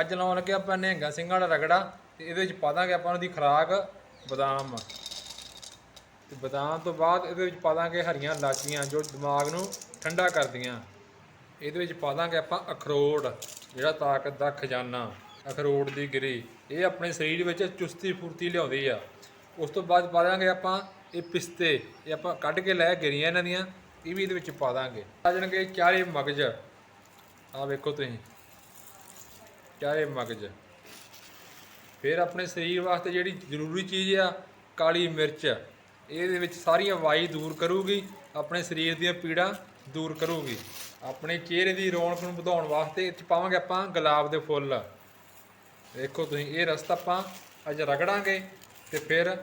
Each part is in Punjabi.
ਅੱਜ ਲਾਉਣ ਲੱਗੇ ਆਪਾਂ ਨਿਹੰਗਾ ਸਿੰਘਾਂ ਦਾ ਰਗੜਾ ਤੇ ਇਹਦੇ ਵਿੱਚ ਪਾ ਦਾਂਗੇ ਆਪਾਂ ਉਹਦੀ ਖੁਰਾਕ, ਬਦਾਮ। ਤੇ ਬਦਾਮ ਤੋਂ ਬਾਅਦ ਇਹਦੇ ਵਿੱਚ ਪਾ ਦਾਂਗੇ ਹਰੀਆਂ ਲਾਚੀਆਂ ਜੋ ਦਿਮਾਗ ਨੂੰ ਠੰਡਾ ਕਰਦੀਆਂ। ਇਹਦੇ ਵਿੱਚ ਪਾ ਦਾਂਗੇ ਆਪਾਂ ਅਖਰੋਟ, ਜਿਹੜਾ ਤਾਕਤ ਦਾ ਖਜ਼ਾਨਾ, ਅਖਰੋਟ ਦੀ ਗਿਰੀ। ਇਹ ਆਪਣੇ ਸਰੀਰ ਵਿੱਚ ਚੁਸਤੀ ਫੁਰਤੀ ਲਿਆਉਂਦੀ ਆ। ਉਸ ਤੋਂ ਬਾਅਦ ਪਾ ਦਾਂਗੇ ਆਪਾਂ ਇਹ ਪਿਸਤੇ, ਇਹ ਆਪਾਂ ਕੱਢ ਕੇ ਲੈ ਗਿਰੀਆਂ ਇਹਨਾਂ ਦੀਆਂ, ਇਹ ਵੀ ਇਹਦੇ ਵਿੱਚ ਪਾ ਦਾਂਗੇ। ਆ ਜਾਣਗੇ ਚਾਰੇ ਮਗਜ। ਆ ਵੇਖੋ ਤੁਸੀਂ। ਚਾਰੇ ਮਗਜ। ਫਿਰ ਆਪਣੇ ਸਰੀਰ ਵਾਸਤੇ ਜਿਹੜੀ ਜ਼ਰੂਰੀ ਚੀਜ਼ ਆ, ਕਾਲੀ ਮਿਰਚ। ਇਹਦੇ ਵਿੱਚ ਸਾਰੀਆਂ ਵਾਈ ਦੂਰ ਕਰੂਗੀ, ਆਪਣੇ ਸਰੀਰ ਦੀਆਂ ਪੀੜਾਂ ਦੂਰ ਕਰੂਗੀ। ਆਪਣੇ ਚਿਹਰੇ ਦੀ ਰੌਣਕ ਨੂੰ ਵਧਾਉਣ ਵਾਸਤੇ ਇਹ 'ਚ ਪਾਵਾਂਗੇ ਆਪਾਂ ਗੁਲਾਬ ਦੇ ਫੁੱਲ। ਦੇਖੋ ਤੁਸੀਂ, ਇਹ ਰਸਤਾ ਆਪਾਂ ਅੱਜ ਰਗੜਾਂਗੇ ਤੇ ਫਿਰ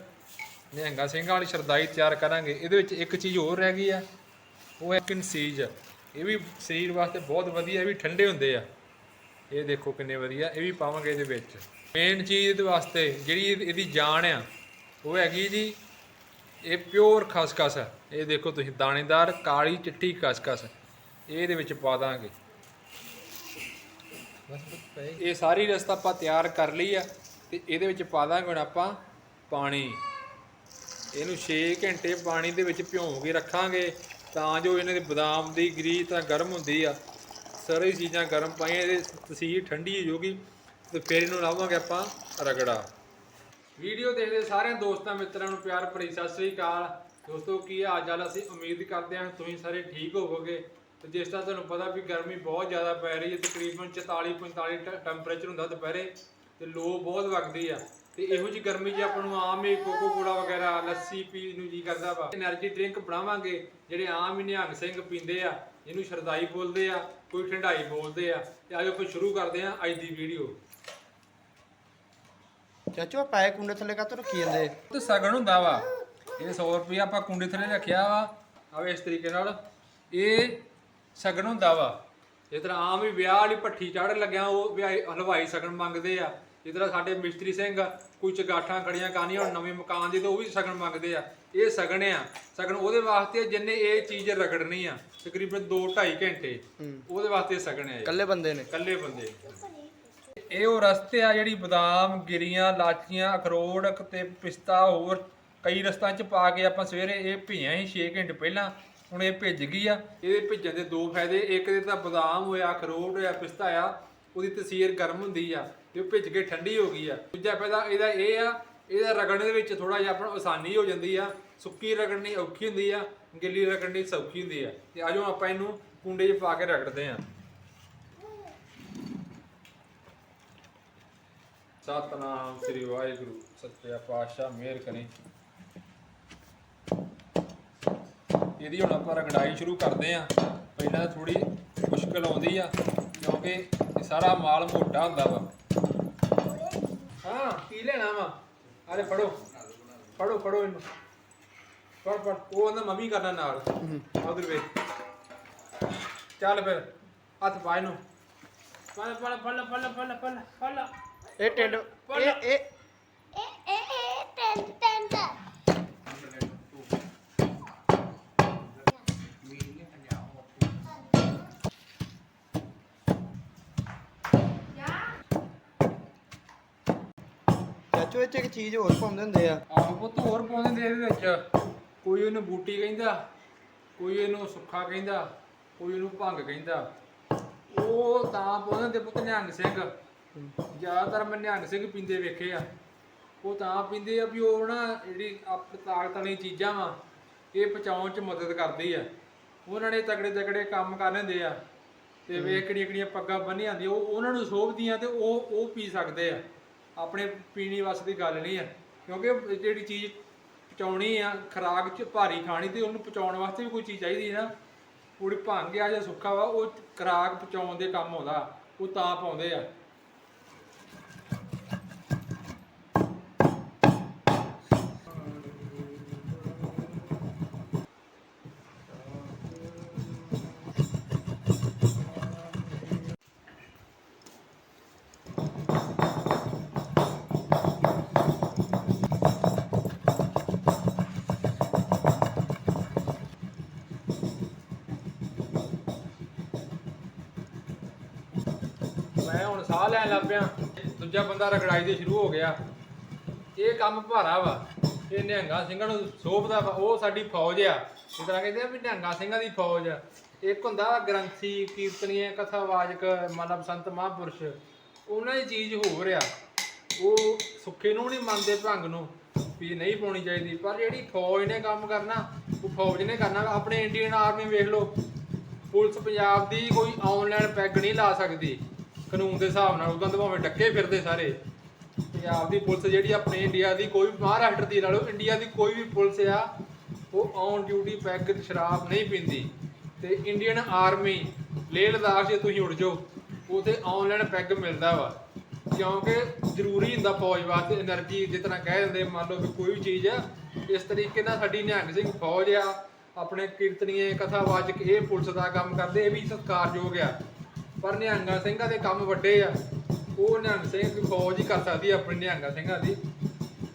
ਨਿਹੰਗਾ ਸਿੰਘਾਂ ਵਾਲੀ ਸ਼ਰਦਾਈ ਤਿਆਰ ਕਰਾਂਗੇ। ਇਹਦੇ ਵਿੱਚ ਇੱਕ ਚੀਜ਼ ਹੋਰ ਰਹਿ ਗਈ ਆ, ਉਹ ਹੈ ਕਿਨਸੀਜ ਇਹ ਵੀ ਸਰੀਰ ਵਾਸਤੇ ਬਹੁਤ ਵਧੀਆ, ਇਹ ਵੀ ਠੰਡੇ ਹੁੰਦੇ ਆ। ਇਹ ਦੇਖੋ ਕਿੰਨੇ ਵਧੀਆ, ਇਹ ਵੀ ਪਾਵਾਂਗੇ ਇਹਦੇ ਵਿੱਚ। ਮੇਨ ਚੀਜ਼ ਇਹਦੇ ਵਾਸਤੇ ਜਿਹੜੀ ਇਹ- ਇਹਦੀ ਜਾਨ ਆ, ਉਹ ਹੈਗੀ ਜੀ, ਇਹ ਪਿਓਰ ਖਸਖਸ ਹੈ ਇਹ ਦੇਖੋ ਤੁਸੀਂ, ਦਾਣੇਦਾਰ ਕਾਲੀ ਚਿੱਟੀ ਖਸਖਸ ਇਹ ਇਹਦੇ ਵਿੱਚ ਪਾ ਦਾਂਗੇ। ਇਹ ਸਾਰੀ ਰਸਤਾ ਆਪਾਂ ਤਿਆਰ ਕਰ ਲਈ ਆ, ਤੇ ਇਹਦੇ ਵਿੱਚ ਪਾ ਦਾਂਗੇ ਹੁਣ ਆਪਾਂ ਪਾਣੀ। ਇਹਨੂੰ 6 ਘੰਟੇ ਪਾਣੀ ਦੇ ਵਿੱਚ ਭਿਉਂ ਕੇ ਰੱਖਾਂਗੇ, ਤਾਂ ਜੋ ਇਹਨਾਂ ਦੇ ਬਦਾਮ ਦੀ ਗਰੀ ਤਾਂ ਗਰਮ ਹੁੰਦੀ ਆ। ਸਾਰੀ ਚੀਜ਼ਾਂ ਗਰਮ ਪਾਈਆਂ, ਇਹਦੇ ਤਸੀਰ ਠੰਡੀ ਹੋ ਜਾਊਗੀ ਤੇ ਫਿਰ ਇਹਨੂੰ ਲਾਵਾਂਗੇ ਆਪਾਂ ਰਗੜਾ। ਵੀਡੀਓ ਦੇਖਦੇ ਸਾਰਿਆਂ ਦੋਸਤਾਂ ਮਿੱਤਰਾਂ ਨੂੰ ਪਿਆਰ ਭਰੀ ਸਤਿ ਸ੍ਰੀ ਅਕਾਲ। ਦੋਸਤੋ, ਕੀ ਹਾਲ ਚਾਲ ਅਸੀਂ ਉਮੀਦ ਕਰਦੇ ਹਾਂ ਤੁਸੀਂ ਸਾਰੇ ਠੀਕ ਹੋਵੋਗੇ। ਤੇ ਜਿਸ ਤਰ੍ਹਾਂ ਤੁਹਾਨੂੰ ਪਤਾ ਵੀ ਗਰਮੀ ਬਹੁਤ ਜ਼ਿਆਦਾ ਪੈ ਰਹੀ ਹੈ, ਤਕਰੀਬਨ 44 45 ਟੈਂਪਰੇਚਰ ਹੁੰਦਾ ਦੁਪਹਿਰੇ ਤੇ ਲੋ ਬਹੁਤ ਵਗਦੀ ਆ। ਤੇ ਇਹੋ ਜੀ ਗਰਮੀ 'ਚ ਆਪਾਂ ਨੂੰ ਆਮ ਹੀ ਕੋਕੋ ਕੋਲਾ ਵਗੈਰਾ ਲੱਸੀ ਪੀਣ ਨੂੰ ਜੀ ਕਰਦਾ ਵਾ। એનર્ਜੀ ਡਰਿੰਕ ਬਣਾਵਾਂਗੇ ਜਿਹੜੇ ਆਮ ਹੀ ਨਿਹੰਗ ਸਿੰਘ ਪੀਂਦੇ ਆ ਇਹਨੂੰ ਸ਼ਰਦਾਈ ਬੋਲਦੇ ਆ ਕੋਈ ਠੰਡਾਈ ਬੋਲਦੇ ਆ। ਤੇ ਅੱਜ ਆਪਾਂ ਸ਼ੁਰੂ ਕਰਦੇ ਆ ਅੱਜ ਦੀ ਵੀਡੀਓ ਚਾਚੂ ਆ ਕੁੰਡੇ ਥੱਲੇ ਕਾ ਰੱਖੀ ਜਾਂਦੇ? ਤੇ ਸਗਣ ਹੁੰਦਾ ਵਾ। ਇਹ 100 ਰੁਪਏ ਆਪਾਂ ਕੁੰਡੇ ਥੱਲੇ ਰੱਖਿਆ ਵਾ। ਆਵੇ ਇਸ ਤਰੀਕੇ ਨਾਲ ਇਹ ਸਗਣ ਹੁੰਦਾ ਵਾ। ਇਹ ਤਰ੍ਹਾਂ ਆਮ ਹੀ ਵਿਆਹ ਵਾਲੀ ਪੱਠੀ ਚਾੜਨ ਲੱਗਿਆ ਉਹ ਹਲਵਾਈ ਸਗਣ ਮੰਗਦੇ ਆ। ਇਸ ਤਰ੍ਹਾਂ ਸਾਡੇ ਮਿਸਤਰੀ ਸਿੰਘ ਕੋਈ ਚਗਾਠਾਂ ਕੜੀਆਂ ਕਾਨੀਆਂ ਹੁਣ ਨਵੇਂ ਮਕਾਨ ਦੀ ਤਾਂ ਉਹ ਵੀ ਸਗਣ ਮੰਗਦੇ ਆ। ਇਹ ਸਗਣ ਆ। ਸਗਣ ਉਹਦੇ ਵਾਸਤੇ ਜਿੰਨੇ ਇਹ ਚੀਜ਼ ਰਗੜਨੀ ਆ ਤਕਰੀਬਨ 2 2.5 ਘੰਟੇ। ਉਹਦੇ ਵਾਸਤੇ ਸਗਣ ਆ। ਇਕੱਲੇ ਬੰਦੇ ਨੇ? ਇਕੱਲੇ ਬੰਦੇ ਇਹ ਉਹ ਰਸਤੇ ਆ ਜਿਹੜੀ ਬਦਾਮ ਗਿਰੀਆਂ ਲਾਚੀਆਂ ਅਖਰੋਟ ਤੇ ਪਿਸਤਾ ਹੋਰ ਕਈ ਰਸਤਾਂ ਚ ਪਾ ਕੇ ਆਪਾਂ ਸਵੇਰੇ ਇਹ ਭਿੱਜਿਆ ਸੀ 6 ਘੰਟੇ ਪਹਿਲਾਂ ਹੁਣ ਇਹ ਭਿੱਜ ਗਈ ਆ। ਇਹਦੇ ਭਿੱਜਣ ਦੇ ਦੋ ਫਾਇਦੇ। ਇੱਕ ਦੇ ਤਾਂ ਬਦਾਮ ਹੋਇਆ ਅਖਰੋਟ ਹੋਇਆ ਪਿਸਤਾ ਆ ਉਹਦੀ ਤਸੀਰ ਗਰਮ ਹੁੰਦੀ ਆ। ਤੇ ਉਹ ਭਿੱਜ ਕੇ ਠੰਡੀ ਹੋ ਗਈ ਆ। ਦੂਜਾ ਫਾਇਦਾ ਇਹਦਾ ਇਹ ਆ, ਇਹਦਾ ਰਗੜਨ ਦੇ ਵਿੱਚ ਥੋੜਾ ਜਿਹਾ ਆਪਾਂ ਨੂੰ ਆਸਾਨੀ ਹੋ ਜਾਂਦੀ ਆ। ਸੁੱਕੀ ਰਗੜਨੀ ਔਖੀ ਹੁੰਦੀ ਆ, ਗਿੱਲੀ ਰਗੜਨੀ ਸੌਖੀ ਹੁੰਦੀ ਆ। ਤੇ ਆਜੋ ਆਪਾਂ ਇਹਨੂੰ ਕੁੰਡੇ 'ਚ ਪਾ ਕੇ ਰਗੜਦੇ ਆ। ਸਤਨਾਮ ਸ੍ਰੀ ਵਾਹਿਗੁਰੂ, ਸੱਚਾ ਪਾਤਸ਼ਾਹ, ਮਿਹਰ ਕਰੇ। ਇਹਦੀ ਹੁਣ ਆਪਾਂ ਰਗੜਾਈ ਸ਼ੁਰੂ ਕਰਦੇ ਆ। ਪਹਿਲਾਂ ਥੋੜੀ ਮੁਸ਼ਕਲ ਆਉਂਦੀ ਆ, ਕਿਉਂਕਿ ਸਾਰਾ ਮਾਲ ਮੋਟਾ ਹੁੰਦਾ ਵਾ। ਹਾਂ ਕੀ ਲੈਣਾ ਵਾ? ਆਲੇ ਫੜੋ। ਫੜੋ ਫੜੋ ਇਹਨੂੰ। ਫੜ ਫੜ। ਉਹ ਕਹਿੰਦਾ ਮੰਮੀ ਕਰਨਾ ਨਾਲ। ਉਧਰ ਵੇ ਚੱਲ ਫਿਰ ਹੱਥ ਪਾ ਇਹਨੂੰ। ਫੜ ਫੜ ਫੜ ਫੜ ਫੜ ਫੜ ਫੜ। ਇਹ ਟਿੰਡ ਇਹ ਇਹ ਚਾਚੂ ਇਹ ਚ ਇੱਕ ਚੀਜ਼ ਹੋਰ ਪਾਉਂਦੇ ਹੁੰਦੇ ਆ। ਆਹੋ ਪੁੱਤ, ਹੋਰ ਪਾਉਂਦੇ ਨੇ ਇਹਦੇ ਵਿੱਚ। ਕੋਈ ਇਹਨੂੰ ਬੂਟੀ ਕਹਿੰਦਾ, ਕੋਈ ਇਹਨੂੰ ਸੁੱਖਾ ਕਹਿੰਦਾ, ਕੋਈ ਇਹਨੂੰ ਭੰਗ ਕਹਿੰਦਾ। ਉਹ ਤਾਂ ਪਾਉਂਦੇ ਤੇ ਪੁੱਤ ਨਿਹੰਗ ਸਿੰਘ। ਜ਼ਿਆਦਾਤਰ ਮੈਂ ਨਿਹੰਗ ਸਿੰਘ ਪੀਂਦੇ ਵੇਖੇ ਆ। ਉਹ ਤਾਂ ਪੀਂਦੇ ਆ ਵੀ ਉਹ ਨਾ ਜਿਹੜੀ ਆਪ ਤਾਕਤ ਵਾਲੀ ਚੀਜ਼ਾਂ ਵਾ, ਇਹ ਪਚਾਉਣ ਚ ਮਦਦ ਕਰਦੀ ਆ। ਉਹਨਾਂ ਨੇ ਤਗੜੇ ਤਗੜੇ ਕੰਮ ਕਰ ਲੈਂਦੇ ਆ। ਤੇ ਵੇਖ ਕਿਹੜੀਆਂ ਕਿਹੜੀਆਂ ਪੱਗਾਂ ਬੰਨੀਆਂ ਹੁੰਦੀਆਂ, ਉਹ ਉਹਨਾਂ ਨੂੰ ਸੋਭਦੀਆਂ ਤੇ ਉਹ ਉਹ ਪੀ ਸਕਦੇ ਆ। ਆਪਣੇ ਪੀਣੀ ਵਾਸਤੇ ਦੀ ਗੱਲ ਨਹੀਂ ਆ। ਕਿਉਂਕਿ ਜਿਹੜੀ ਚੀਜ਼ ਪਚਾਉਣੀ ਆ, ਖਰਾਕ ਚ ਭਾਰੀ ਖਾਣੀ ਤੇ ਉਹਨੂੰ ਪਚਾਉਣ ਵਾਸਤੇ ਵੀ ਕੋਈ ਚੀਜ਼ ਚਾਹੀਦੀ ਹੈ ਨਾ। ਪੂਰੀ ਭੰਗ ਆ ਜਾਂ ਸੁੱਕਾ ਵਾ, ਉਹ ਖਰਾਕ ਪਚਾਉਣ ਦੇ ਕੰਮ ਆਉਂਦਾ, ਉਹ ਤਾਂ ਪਾਉਂਦੇ ਆ। ਸਾਹ ਲੈਣ ਲੱਗ ਪਿਆ। ਦੂਜਾ ਬੰਦਾ ਰਗੜਾਈ ਦੇ ਸ਼ੁਰੂ ਹੋ ਗਿਆ। ਇਹ ਕੰਮ ਭਾਰਾ ਵਾ। ਇਹ ਨਿਹੰਗਾ ਸਿੰਘਾਂ ਨੂੰ ਸੋਭਦਾ ਵਾ। ਉਹ ਸਾਡੀ ਫੌਜ ਆ। ਇਸ ਤਰ੍ਹਾਂ ਕਹਿੰਦੇ ਆ ਵੀ ਨਿਹੰਗਾ ਸਿੰਘਾਂ ਦੀ ਫੌਜ ਆ। ਇੱਕ ਹੁੰਦਾ ਗ੍ਰੰਥੀ, ਕੀਰਤਨੀਏ, ਕਥਾਵਾਚਕ ਮਨਬ ਸੰਤ, ਮਹਾਂਪੁਰਸ਼। ਉਹਨਾਂ ਦੀ ਚੀਜ਼ ਹੋ ਰਿਹਾ ਉਹ ਸੁੱਖੇ ਨੂੰ ਨਹੀਂ ਮੰਨਦੇ, ਭੰਗ ਨੂੰ। ਵੀ ਨਹੀਂ ਪਾਉਣੀ ਚਾਹੀਦੀ। ਪਰ ਜਿਹੜੀ ਫੌਜ ਨੇ ਕੰਮ ਕਰਨਾ, ਉਹ ਫੌਜ ਨੇ ਕਰਨਾ। ਆਪਣੇ ਇੰਡੀਅਨ ਆਰਮੀ ਵੇਖ ਲਓ। ਪੁਲਿਸ ਪੰਜਾਬ ਦੀ ਕੋਈ ਆਨਲਾਈਨ ਪੈਗ ਨਹੀਂ ਲਾ ਸਕਦੀ। ਕਾਨੂੰਨ ਦੇ ਹਿਸਾਬ ਨਾਲ ਉਹਨਾਂ ਦੇ ਭਾਵੇਂ ਡੱਕੇ ਫਿਰਦੇ ਸਾਰੇ। ਪੰਜਾਬ ਦੀ ਪੁਲਿਸ ਜਿਹੜੀ ਆਪਣੇ ਇੰਡੀਆ ਦੀ ਕੋਈ ਮਹਾਰਾਸ਼ਟਰ ਦੀ ਨਾਲੋਂ ਇੰਡੀਆ ਦੀ ਕੋਈ ਵੀ ਪੁਲਿਸ ਆ, ਉਹ ਔਨ ਡਿਊਟੀ ਪੈਕਟ ਸ਼ਰਾਬ ਨਹੀਂ ਪੀਂਦੀ। ਤੇ ਇੰਡੀਅਨ ਆਰਮੀ ਲੇਹ ਲਦਾਖ ਜੇ ਤੁਸੀਂ ਉੱਡ ਜਾਓ, ਉਥੇ ਆਨਲਾਈਨ ਪੈਗ ਮਿਲਦਾ ਵਾ। ਕਿਉਂਕਿ ਜ਼ਰੂਰੀ ਹੁੰਦਾ ਫੌਜ ਵਾਸਤੇ એનર્ਜੀ ਜਿਸ ਤਰ੍ਹਾਂ ਕਹਿ ਦਿੰਦੇ, ਮੰਨ ਲਓ ਕਿ ਕੋਈ ਵੀ ਚੀਜ਼ ਆ, ਇਸ ਤਰੀਕੇ ਨਾਲ ਸਾਡੀ ਨਿਹੰਗ ਸਿੰਘ ਫੌਜ ਆ, ਆਪਣੇ ਕੀਰਤਨੀਏ ਕਥਾਵਾਚਕ ਇਹ ਪੁਲਿਸ ਦਾ ਕੰਮ ਕਰਦੇ, ਇਹ ਵੀ ਸਤਿਕਾਰਯੋਗ ਆ। ਪਰ ਨਿਹੰਗਾ ਸਿੰਘਾਂ ਦੇ ਕੰਮ ਵੱਡੇ ਆ। ਉਹ ਨਿਹੰਗ ਸਿੰਘ ਫੌਜ ਹੀ ਕਰ ਸਕਦੀ ਆ ਆਪਣੇ ਨਿਹੰਗਾ ਸਿੰਘਾਂ ਦੀ।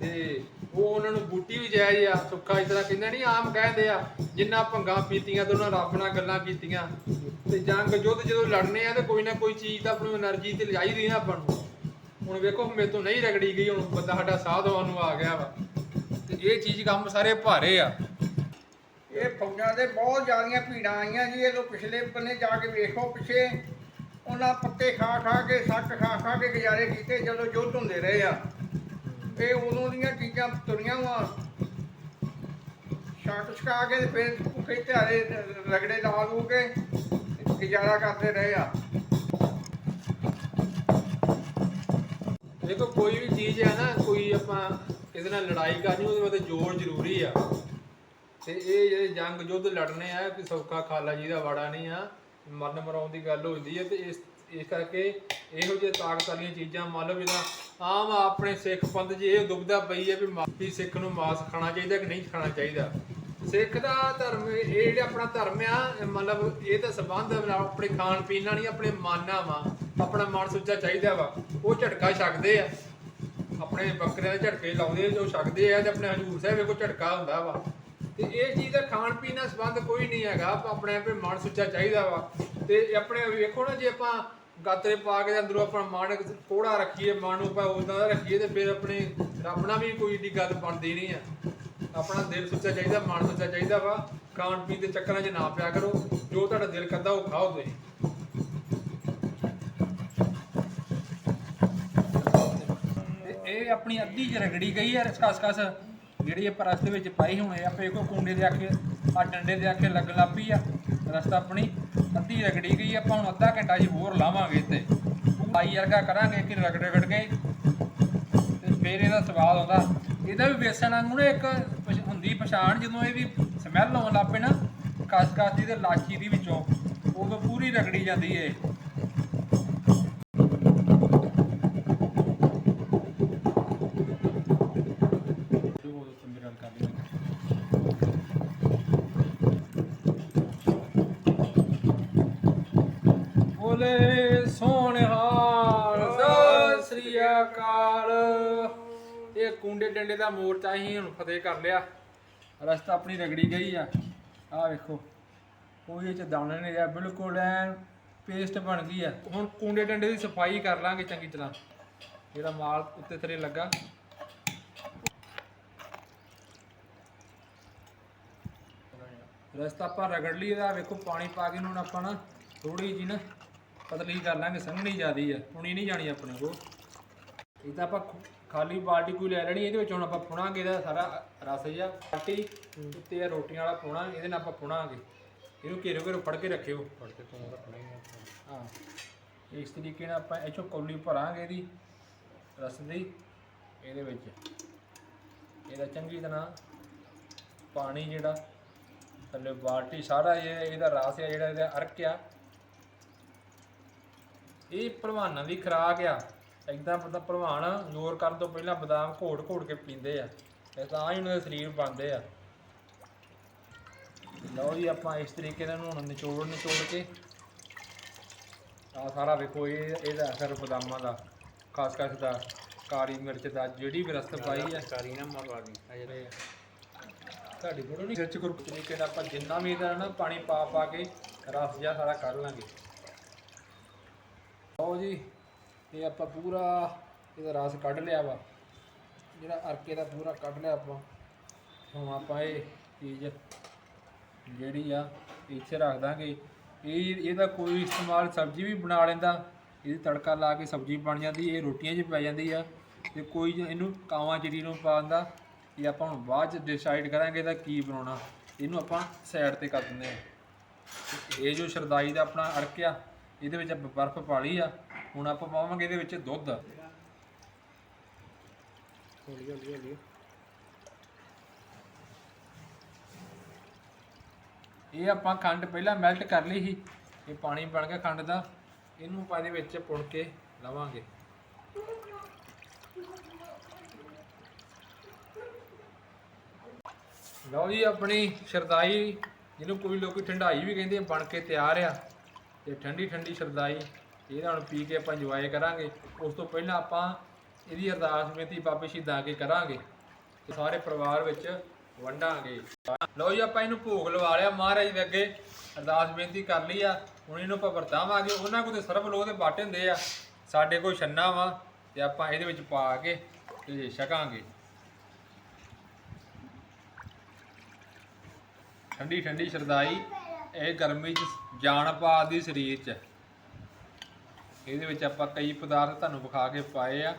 ਤੇ ਉਹ ਉਹਨਾਂ ਨੂੰ ਬੂਟੀ ਵੀ ਜਾਇਜ਼ ਆ, ਸੁੱਖਾ ਇਸ ਤਰ੍ਹਾਂ ਕਹਿੰਦੇ ਨਹੀਂ, ਆਮ ਕਹਿੰਦੇ ਆ, ਜਿੰਨਾ ਭੰਗਾ ਪੀਤੀਆਂ ਤੇ ਉਹਨਾਂ ਰੱਬ ਨਾਲ ਗੱਲਾਂ ਕੀਤੀਆਂ। ਤੇ ਜੰਗ ਯੁੱਧ ਜਦੋਂ ਲੜਨੇ ਆ ਤੇ ਕੋਈ ਨਾ ਕੋਈ ਚੀਜ਼ ਤਾਂ ਆਪਣੀ એનર્ਜੀ ਤੇ ਚਾਹੀਦੀ ਨਾ ਆਪਾਂ ਨੂੰ। ਹੁਣ ਵੇਖੋ, ਮੇਰੇ ਤੋਂ ਨਹੀਂ ਰਗੜੀ ਗਈ, ਹੁਣ ਬੰਦਾ ਸਾਡਾ ਸਾਧਵਾਂ ਨੂੰ ਆ ਗਿਆ ਵਾ। ਤੇ ਇਹ ਚੀਜ਼ ਕੰਮ ਸਾਰੇ ਭਾਰੇ ਆ। ਇਹ ਫੌਜਾਂ ਦੇ ਬਹੁਤ ਜ਼ਿਆਦੀਆਂ ਭੀੜਾਂ ਆਈਆਂ ਜੀ, ਇਹ ਤੋਂ ਪਿਛਲੇ ਬੰਨੇ ਜਾ ਕੇ ਵੇਖੋ, ਪਿੱਛੇ ਉਹਨਾਂ ਪੱਤੇ ਖਾ ਖਾ ਕੇ, ਸੱਕ ਖਾ ਖਾ ਕੇ ਗੁਜ਼ਾਰੇ ਕੀਤੇ ਜਦੋਂ ਯੁੱਧ ਹੁੰਦੇ ਰਹੇ ਆ। ਇਹ ਉਦੋਂ ਦੀਆਂ ਚੀਜ਼ਾਂ ਤੁਰੀਆਂ ਵਾ। ਛੱਕ ਛਕਾ ਕੇ ਤੇ ਫਿਰ ਭੁੱਖੇ ਧਿਆਰੇ ਰਗੜੇ ਲਾ ਲੂ ਕੇ ਗੁਜ਼ਾਰਾ ਕਰਦੇ ਰਹੇ ਆ। ਦੇਖੋ, ਕੋਈ ਵੀ ਚੀਜ਼ ਹੈ ਨਾ, ਕੋਈ ਆਪਾਂ ਇਹਦੇ ਨਾਲ ਲੜਾਈ ਕਰਨੀ ਉਹਦੇ ਵਾਸਤੇ ਜ਼ੋਰ ਜ਼ਰੂਰੀ ਆ। ਤੇ ਇਹ ਜਿਹੜੇ ਜੰਗ ਯੁੱਧ ਲੜਨੇ ਆ ਕਿ ਸੌਖਾ ਖਾਲਾ ਜੀ ਦਾ ਵਾੜਾ ਨਹੀਂ ਆ। ਮਰਨ ਮਰਾਉਣ ਦੀ ਗੱਲ ਹੋ ਜਾਂਦੀ ਹੈ ਤੇ ਇਸ ਇਸ ਕਰਕੇ ਇਹੋ ਜਿਹੇ ਤਾਕਤ ਵਾਲੀਆਂ ਚੀਜ਼ਾਂ ਮੰਨ ਲਓ ਜਿੱਦਾਂ ਆਮ ਆਪਣੇ ਸਿੱਖ ਪੰਥ 'ਚ ਇਹ ਦੁਬਦਾ ਪਈ ਹੈ ਵੀ ਮਾ- ਸਿੱਖ ਨੂੰ ਮਾਸ ਖਾਣਾ ਚਾਹੀਦਾ ਕਿ ਨਹੀਂ ਖਾਣਾ ਚਾਹੀਦਾ। ਸਿੱਖ ਦਾ ਧਰਮ ਇਹ ਜਿਹੜਾ ਆਪਣਾ ਧਰਮ ਆ ਮਤਲਬ ਇਹ ਤਾਂ ਸੰਬੰਧ ਨਾਲ ਆਪਣੇ ਖਾਣ ਪੀਣ ਨਾਲ ਨਹੀਂ ਆਪਣੇ ਮਨ ਨਾਲ ਵਾ ਆਪਣਾ ਮਨ ਸੁੱਚਾ ਚਾਹੀਦਾ ਵਾ ਉਹ ਝਟਕਾ ਛਕਦੇ ਆ। ਆਪਣੇ ਬੱਕਰਿਆਂ ਦੇ ਝਟਕੇ ਲਾਉਂਦੇ ਆ, ਜੋ ਛਕਦੇ ਆ ਤੇ ਆਪਣੇ ਹਜੂਰ ਸਾਹਿਬ ਵੇਖੋ ਝਟਕਾ ਹੁੰਦਾ ਵਾ। ਤੇ ਇਹ ਚੀਜ਼ ਦਾ ਖਾਣ ਪੀਣ ਨਾਲ ਸੰਬੰਧ ਕੋਈ ਨਹੀਂ ਹੈਗਾ। ਆਪਾਂ ਆਪਣੇ ਆਪੇ ਮਨ ਸੁੱਚਾ ਚਾਹੀਦਾ ਵਾ। ਤੇ ਆਪਣੇ ਵੇਖੋ ਨਾ, ਜੇ ਆਪਾਂ ਗਾਤਰੇ ਪਾ ਕੇ ਅੰਦਰੋਂ ਆਪਣਾ ਮਨ ਕੋੜਾ ਰੱਖੀਏ ਮਨ ਨੂੰ ਆਪਾਂ ਉਦਾਂ ਦਾ ਰੱਖੀਏ ਤੇ ਫਿਰ ਆਪਣੇ ਰੱਬ ਨਾਲ ਵੀ ਕੋਈ ਏਡੀ ਗੱਲ ਬਣਦੀ ਨਹੀਂ ਆ। ਆਪਣਾ ਦਿਲ ਸੁੱਚਾ ਚਾਹੀਦਾ ਮਨ ਸੁੱਚਾ ਚਾਹੀਦਾ ਵਾ। ਖਾਣ ਪੀਣ ਦੇ ਚੱਕਰਾਂ 'ਚ ਨਾ ਪਿਆ ਕਰੋ। ਜੋ ਤੁਹਾਡਾ ਦਿਲ ਕਰਦਾ ਉਹ ਖਾਓ ਤੁਸੀਂ। ਇਹ ਆਪਣੀ ਅੱਧੀ ਚ ਰਗੜੀ ਗਈ ਹੈ ਰਸਕਸ ਕਸ ਜਿਹੜੀ ਇਹ ਪਰਸ ਦੇ ਵਿੱਚ ਪਾਈ ਹੁਣ ਇਹ ਆਪੇ ਕੋ ਕੁੰਡੇ ਦੇ ਆਖੇ ਆ ਡੰਡੇ ਦੇ ਆਖੇ ਲੱਗਣ ਲੱਗ ਪਈ ਆ, ਰਸਤਾ ਆਪਣੀ ਅੱਧੀ ਰਗੜੀ ਗਈ, ਆਪਾਂ ਹੁਣ ਅੱਧਾ ਘੰਟਾ ਜੀ ਹੋਰ ਲਾਵਾਂਗੇ ਤੇ ਪਾਈ ਵਰਗਾ ਕਰਾਂਗੇ ਕਿ ਰਗੜ ਰਗੜ ਕੇ ਤੇ ਫੇਰ ਇਹਦਾ ਸਵਾਦ ਆਉਂਦਾ, ਇਹਦਾ ਵੀ ਵੇਸਣ ਵਾਂਗੂ ਨਾ ਇੱਕ ਪਛ- ਹੁੰਦੀ ਪਛਾਣ ਜਦੋਂ ਇਹ ਵੀ ਸਮੈਲ ਆਉਣ ਲੱਗ ਪਏ ਨਾ ਕਸ ਕਸ ਦੀ ਤੇ ਲਾਚੀ ਦੀ ਵਿੱਚੋਂ, ਉਦੋਂ ਪੂਰੀ ਰਗੜੀ ਜਾਂਦੀ ਏ ਮੇਰੇ ਨਾਲ ਕਰ ਲਈ ਬੋਲੇ ਸੋਹਣਹਾਰ ਸਤਿ ਸ੍ਰੀ ਅਕਾਲ ਇਹ ਕੁੰਡੇ ਡੰਡੇ ਦਾ ਮੋਰਚਾ ਹੀ ਹੁਣ ਫਤਿਹ ਕਰ ਲਿਆ। ਰਸਤਾ ਆਪਣੀ ਰਗੜੀ ਗਈ ਆ। ਆ ਵੇਖੋ ਕੋਈ ਇਹ ਚ ਦਾਣਾ ਨਹੀਂ ਰਿਹਾ, ਬਿਲਕੁਲ ਐਨ ਪੇਸਟ ਬਣ ਗਈ ਆ। ਹੁਣ ਕੁੰਡੇ ਡੰਡੇ ਦੀ ਸਫ਼ਾਈ ਕਰ ਲਾਂਗੇ ਚੰਗੀ ਤਰ੍ਹਾਂ। ਜਿਹੜਾ ਮਾਲ ਉੱਤੇ ਥਰੇ ਲੱਗਾ। ਰਸਤਾ ਆਪਾਂ ਰਗੜ ਲਈ, ਇਹਦਾ ਵੇਖੋ ਪਾਣੀ ਪਾ ਕੇ ਹੁਣ ਆਪਾਂ ਨਾ ਥੋੜੀ ਜੀ ਨਾ ਪਤਲੀ ਕਰ ਲਾਂਗੇ, ਸੰਘਣੀ ਜਿਆਦੀ ਆ। ਪੁਣੀ ਨਹੀਂ ਜਾਣੀ ਆਪਣੇ ਕੋ ਇਹ ਤਾਂ ਆਪਾਂ ਖਾਲੀ ਬਾਲਟੀ ਕੋਈ ਲੈ ਲੈਣੀ ਇਹਦੇ ਵਿੱਚ ਹੁਣ ਆਪਾਂ ਪੁਣਾਂਗੇ ਇਹਦਾ ਸਾਰਾ ਰਸ ਜਿਹਾ। ਬਾਲਟੀ ਉੱਤੇ ਇਹ ਰੋਟੀਆਂ ਵਾਲਾ ਪੁਣਾ ਇਹਦੇ ਨਾਲ ਆਪਾਂ ਪੁਣਾਂਗੇ। ਇਹਨੂੰ ਘੇਰੋ ਘੇਰੋ ਫੜ ਕੇ ਰੱਖਿਓ। ਫੜ ਕੇ ਤੋਂ ਰੱਖਣਾ ਹੀ ਹਾਂ। ਇਸ ਤਰੀਕੇ ਨਾਲ ਆਪਾਂ ਇੱਥੋਂ ਕੌਲੀ ਭਰਾਂਗੇ ਇਹਦੀ ਰਸ ਦੀ ਇਹਦੇ ਵਿੱਚ। ਇਹਦਾ ਚੰਗੀ ਤਰ੍ਹਾਂ ਪਾਣੀ ਜਿਹੜਾ ਥੱਲੇ ਬਾਲਟੀ ਸਾਰਾ ਇਹ ਇਹਦਾ ਰਸ ਆ ਜਿਹੜਾ ਇਹਦਾ ਅਰਕ ਆ। ਇਹ ਭਲਵਾਨਾਂ ਦੀ ਖੁਰਾਕ ਆ। ਏਦਾਂ ਬੰਦਾ ਭਲਵਾਨ ਜ਼ੋਰ ਕਰਨ ਤੋਂ ਪਹਿਲਾਂ ਬਦਾਮ ਘੋੜ ਘੋੜ ਕੇ ਪੀਂਦੇ ਆ ਤੇ ਤਾਂ ਹੀ ਉਹਨਾਂ ਦੇ ਸਰੀਰ ਬਣਦੇ ਆ। ਲਓ ਜੀ ਆਪਾਂ ਇਸ ਤਰੀਕੇ ਨਾਲ ਹੁਣ ਨਿਚੋੜ ਨਿਚੋੜ ਕੇ ਆ ਸਾਰਾ ਵੇਖੋ ਇਹ ਇਹਦਾ ਅਸਰ ਬਦਾਮਾਂ ਦਾ ਖਾਸ ਖਾਸ ਦਾ ਕਾਲੀ ਮਿਰਚ ਦਾ ਜਿਹੜੀ ਵੀ ਰਸਤ ਪਾਈ ਆ। ਕਾਰੀ ਨਾ ਮਰਵਾ ਦੀ। ਤੁਹਾਡੀ ਫੋਟੋ ਨਹੀਂ? ਖਿੱਚ ਕਰੋ ਤਰੀਕੇ ਨਾਲ ਆਪਾਂ ਜਿੰਨਾ ਵੀ ਇਹਦਾ ਨਾ ਪਾਣੀ ਪਾ ਪਾ ਕੇ ਰਸ ਜਿਹਾ ਸਾਰਾ ਕੱਢ ਲਾਂਗੇ। ਲਓ ਜੀ ਇਹ ਆਪਾਂ ਪੂਰਾ ਇਹਦਾ ਰਸ ਕੱਢ ਲਿਆ ਵਾ। ਜਿਹੜਾ ਅਰਕੇ ਦਾ ਪੂਰਾ ਕੱਢ ਲਿਆ ਆਪਾਂ। ਹੁਣ ਆਪਾਂ ਇਹ ਚੀਜ਼ ਜਿਹੜੀ ਆ, ਇੱਥੇ ਰੱਖ ਦਾਂਗੇ। ਇਹ, ਇਹਦਾ ਕੋਈ ਇਸਤੇਮਾਲ ਸਬਜ਼ੀ ਵੀ ਬਣਾ ਲੈਂਦਾ। ਇਹਦੀ ਤੜਕਾ ਲਾ ਕੇ ਸਬਜ਼ੀ ਬਣ ਜਾਂਦੀ, ਇਹ ਰੋਟੀਆਂ 'ਚ ਪੈ ਜਾਂਦੀ ਆ। ਤੇ ਕੋਈ ਇਹਨੂੰ ਕਾਵਾਂ ਚਿੜੀ ਨੂੰ ਪਾ ਦਿੰਦਾ। ਇਹ ਆਪਾਂ ਹੁਣ ਬਾਅਦ 'ਚ ਡਿਸਾਈਡ ਕਰਾਂਗੇ ਇਹਦਾ ਕੀ ਬਣਾਉਣਾ। ਇਹਨੂੰ ਆਪਾਂ ਸਾਈਡ ਤੇ ਕਰ ਦਿੰਦੇ ਆ। ਇਹ ਜੋ ਸ਼ਰਦਾਈ ਦਾ ਆਪਣਾ ਅਰਕ ਆ, ਇਹਦੇ ਵਿੱਚ ਆਪਾਂ ਬਰਫ਼ ਪਾ ਲਈ ਆ। ਹੁਣ ਆਪਾਂ ਪਾਵਾਂਗੇ ਇਹਦੇ ਵਿੱਚ ਦੁੱਧ। ਹੌਲੀ ਹੌਲੀ ਹੌਲੀ। ਇਹ ਆਪਾਂ ਖੰਡ ਪਹਿਲਾਂ ਮੈਲਟ ਕਰ ਲਈ ਸੀ। ਇਹ ਪਾਣੀ ਬਣ ਗਿਆ ਖੰਡ ਦਾ। ਇਹਨੂੰ ਆਪਾਂ ਇਹਦੇ ਵਿੱਚ ਪੁਣ ਕੇ ਲਵਾਂਗੇ। ਲਓ ਜੀ ਆਪਣੀ ਸ਼ਰਦਾਈ ਜਿਹਨੂੰ ਕੋਈ ਲੋਕੀ ਠੰਡਾਈ ਵੀ ਕਹਿੰਦੇ ਆ, ਬਣ ਕੇ ਤਿਆਰ ਆ। ਤੇ ਠੰਡੀ ਠੰਡੀ ਸ਼ਰਦਾਈ। ਇਹਨਾਂ ਨੂੰ ਪੀ ਕੇ ਆਪਾਂ ਇੰਜੋਏ ਕਰਾਂਗੇ। ਉਸ ਤੋਂ ਪਹਿਲਾਂ ਆਪਾਂ ਇਹਦੀ ਅਰਦਾਸ ਬੇਨਤੀ ਬਾਬੇ ਸ਼ਹੀਦਾਂ ਕੇ ਕਰਾਂਗੇ ਤੇ ਸਾਰੇ ਪਰਿਵਾਰ ਵਿੱਚ ਵੰਡਾਂਗੇ। ਲਓ ਜੀ, ਆਪਾਂ ਇਹਨੂੰ ਭੋਗ ਲਵਾ ਲਿਆ। ਮਹਾਰਾਜ ਦੇ ਅੱਗੇ ਅਰਦਾਸ ਬੇਨਤੀ ਕਰ ਲਈ ਆ। ਹੁਣ ਇਹਨੂੰ ਆਪਾਂ ਵਰਤਾਵਾਂਗੇ। ਉਹਨਾਂ ਕੋਲ ਤੇ ਸਰਬ ਲੋਕ ਦੇ ਬਾਟੇ ਹੁੰਦੇ ਆ। ਸਾਡੇ ਕੋਲ ਛੰਨਾ ਵਾ ਤੇ ਆਪਾਂ ਇਹਦੇ ਵਿੱਚ ਪਾ ਕੇ ਤੇ ਛਕਾਂਗੇ। ਠੰਡੀ ਠੰਡੀ ਸ਼ਰਦਾਈ ਇਹ ਗਰਮੀ 'ਚ ਜਾਨ ਪਾ ਦੀ ਸਰੀਰ 'ਚ। ਇਹਦੇ ਵਿੱਚ ਆਪਾਂ ਕਈ ਪਦਾਰਥ ਤੁਹਾਨੂੰ ਵਿਖਾ ਕੇ ਪਾਏ ਆ।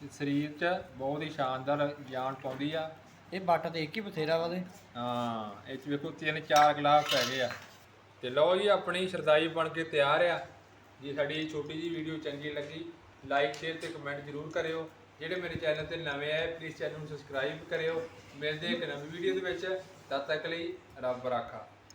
ਤੇ ਸਰੀਰ 'ਚ ਬਹੁਤ ਹੀ ਸ਼ਾਨਦਾਰ ਜਾਨ ਪਾਉਂਦੀ ਆ। ਇਹ ਬੱਟ ਤੇ ਇੱਕ ਹੀ ਬਥੇਰਾ ਵਾ ਹਾਂ ਇਹ 'ਚ ਵੇਖੋ ਤਿੰਨ ਚਾਰ ਗਲਾਸ ਪੈ ਗਏ ਆ। ਤੇ ਲਓ ਜੀ ਆਪਣੀ ਸ਼ਰਦਾਈ ਬਣ ਕੇ ਤਿਆਰ ਆ। ਜੇ ਸਾਡੀ ਇਹ ਛੋਟੀ ਜੀ ਵੀਡੀਓ ਚੰਗੀ ਲੱਗੀ ਲਾਈਕ ਸ਼ੇਅਰ ਤੇ ਕਮੈਂਟ ਜ਼ਰੂਰ ਕਰਿਓ। ਜਿਹੜੇ ਮੇਰੇ ਚੈਨਲ ਤੇ ਨਵੇਂ ਆਏ ਪਲੀਜ਼ ਚੈਨਲ ਨੂੰ ਸਬਸਕ੍ਰਾਈਬ ਕਰਿਓ। ਮਿਲਦੇ ਇੱਕ ਨਵੀਂ ਵੀਡੀਓ ਦੇ ਵਿੱਚ। ਤਦ ਤੱਕ ਲਈ ਰੱਬ ਰਾਖਾ।